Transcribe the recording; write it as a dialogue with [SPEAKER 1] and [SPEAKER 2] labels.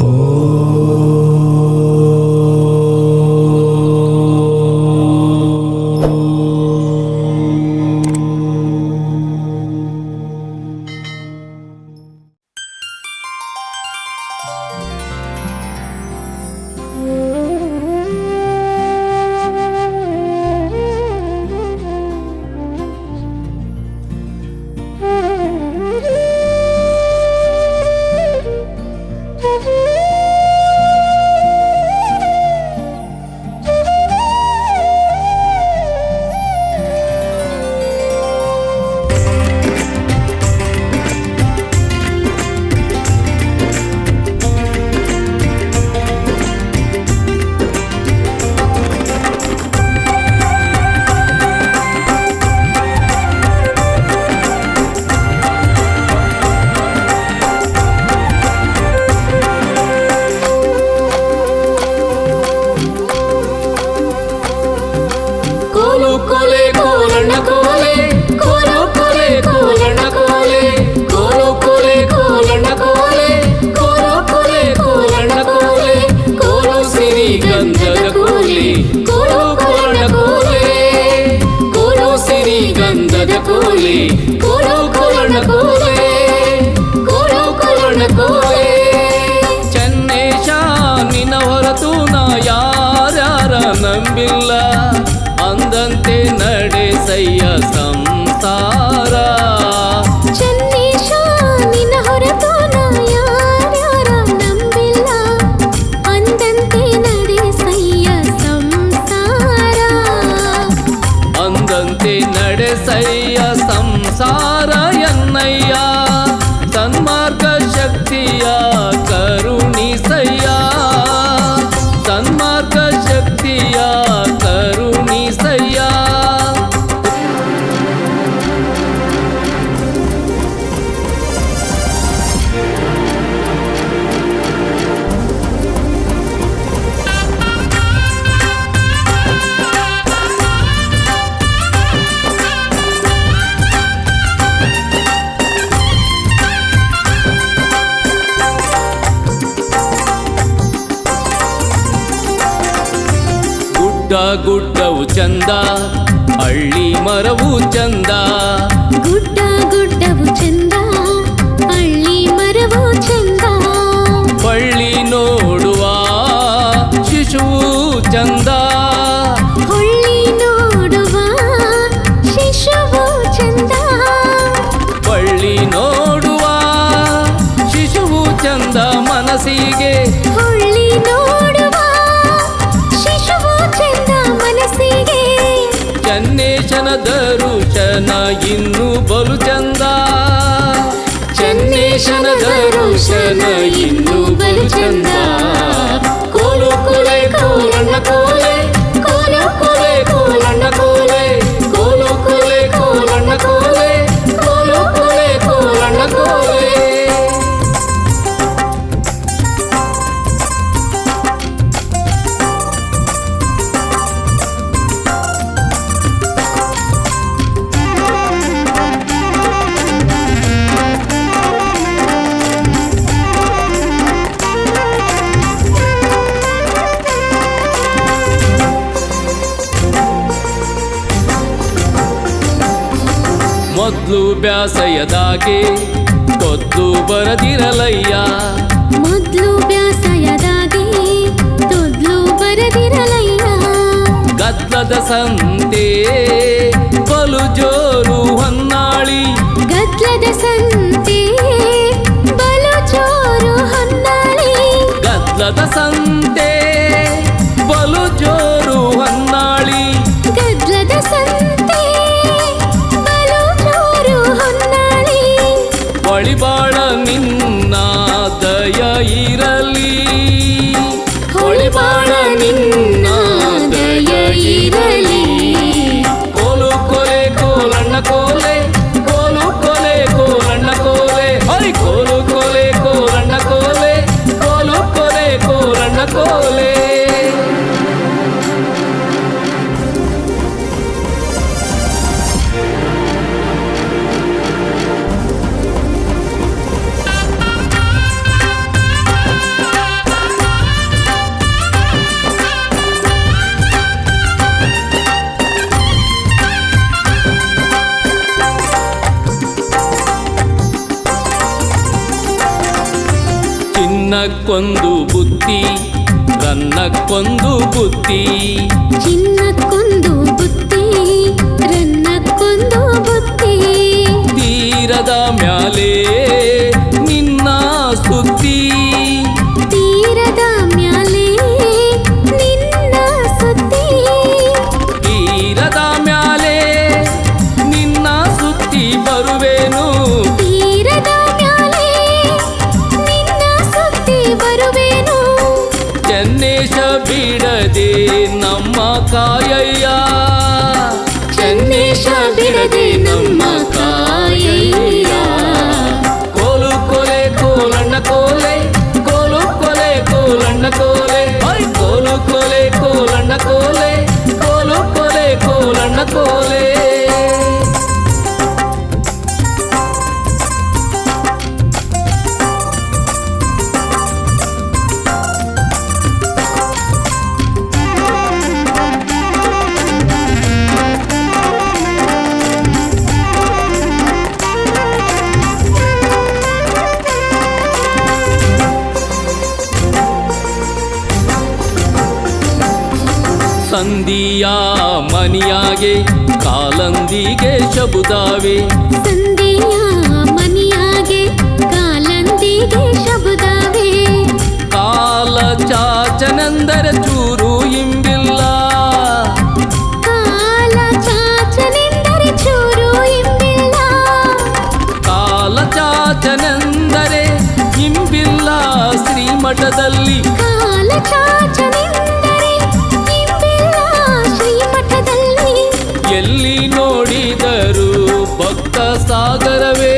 [SPEAKER 1] Oh. ಕೋಲಣ್ಣ ಕೋಲೆ ಚೆನ್ನೇಶ ನಿನ್ನ ಹೊರತು ನಾ ಯಾರ್ಯಾರ ನಂಬಿಲ್ಲ ಅಂದಂತೆ ನಡೆಸಯ್ಯ ಸಂಸಾರ
[SPEAKER 2] ಚೆನ್ನೇಶ ನಿನ್ನ ಹೊರತು ನಾ ಯಾರ್ಯಾರ ನಂಬಿಲ್ಲ ಅಂದಂತೆ ನಡೆಸಯ್ಯ ಸಂಸಾರ
[SPEAKER 1] ಅಂದಂತೆ ನಡೆಸಯ್ಯ ಸಂಸಾರ ಎನ್ನಯ್ಯ ಸನ್ಮಾರ್ಗ किया कर ಗುಡ್ಡವು ಚಂದ ಹಳ್ಳಿ ಮರವು ಚಂದ.
[SPEAKER 2] ಗುಡ್ಡ ಗುಡ್ಡವು ಚಂದ.
[SPEAKER 1] ಚನ್ನೇಶನ ದರುಶನ ಇನ್ನು ಬಲು ಚಂದ ಚನ್ನೇಶನ ದರುಶನ ಇನ್ನು ಬಲು ಚಂದ ಕೋಲು ಕೊಲೆ ಕೋಲಣ್ಣ ಮೊದ್ಲು ಬ್ಯಾಸಯದಾಗೆ ಕೊದ್ದು ಬರದಿರಲಯ್ಯ
[SPEAKER 2] ಮೊದ್ಲು ಬ್ಯಾಸಯದಾಗಿ ತೊದ್ಲು ಬರದಿರಲಯ್ಯ
[SPEAKER 1] ಗದ್ದದ ಸಂತೆ ಬಲು ಜೋರು ಹೊನ್ನಾಳಿ
[SPEAKER 2] ಗದ್ಲದ ಸಂತೆ ಬಲು ಜೋರು ಹೊನ್ನಾಳಿ
[SPEAKER 1] ಗದ್ದದ ಸಂತೆ ನಿನ್ನ ದಯ ಇರಲಿ ಕೋಲು ಕೊಲೆ ಕೋಲಣ್ಣ ಕೋಲೆ ಕೋಲು ಕೊಲೆ ಕೋಲಣ್ಣ ಕೋಲೆ ಹೈ ಕೋಲು ಕೊಲೆ ಕೋಲಣ್ಣ ಕೋಲೆ ಕೋಲು ಕೊಲೆ ಕೋಲಣ್ಣ ಕೋಲೆ ಚಿನ್ನಕ್ಕೊಂದು ಬುತ್ತಿ ರನ್ನಕ್ಕೊಂದು ಬುತ್ತಿ.
[SPEAKER 2] ಚಿನ್ನಕ್ಕೊಂದು ಬುತ್ತಿ ರನ್ನಕ್ಕೊಂದು ಬುತ್ತಿ.
[SPEAKER 1] ತೀರದ ಮ್ಯಾಲೆ ನಿನ್ನ ಸುತ್ತಿ. ಸಂಧಿಯ ಮನಿಯಾಗೆ ಕಾಲಂದಿಗೆ ಶಬುದಾವೆ.
[SPEAKER 2] ಸಂಧಿಯ ಮನಿಯಾಗೆ ಕಾಲಂದಿಗೆ ಶಬುದಾವೆ.
[SPEAKER 1] ಕಾಲ ಚಾಚನಂದರ ಚೂರು ಇಂಬಿಲ್ಲ.
[SPEAKER 2] ಕಾಲ ಚಾಚನೆಂದರೆ ಚೂರು ಇಂಬಿಲ್ಲ.
[SPEAKER 1] ಕಾಲ ಚಾಚನೆಂದರೆ ಇಂಬಿಲ್ಲ. ಶ್ರೀಮಠದಲ್ಲಿ
[SPEAKER 2] సాగరవే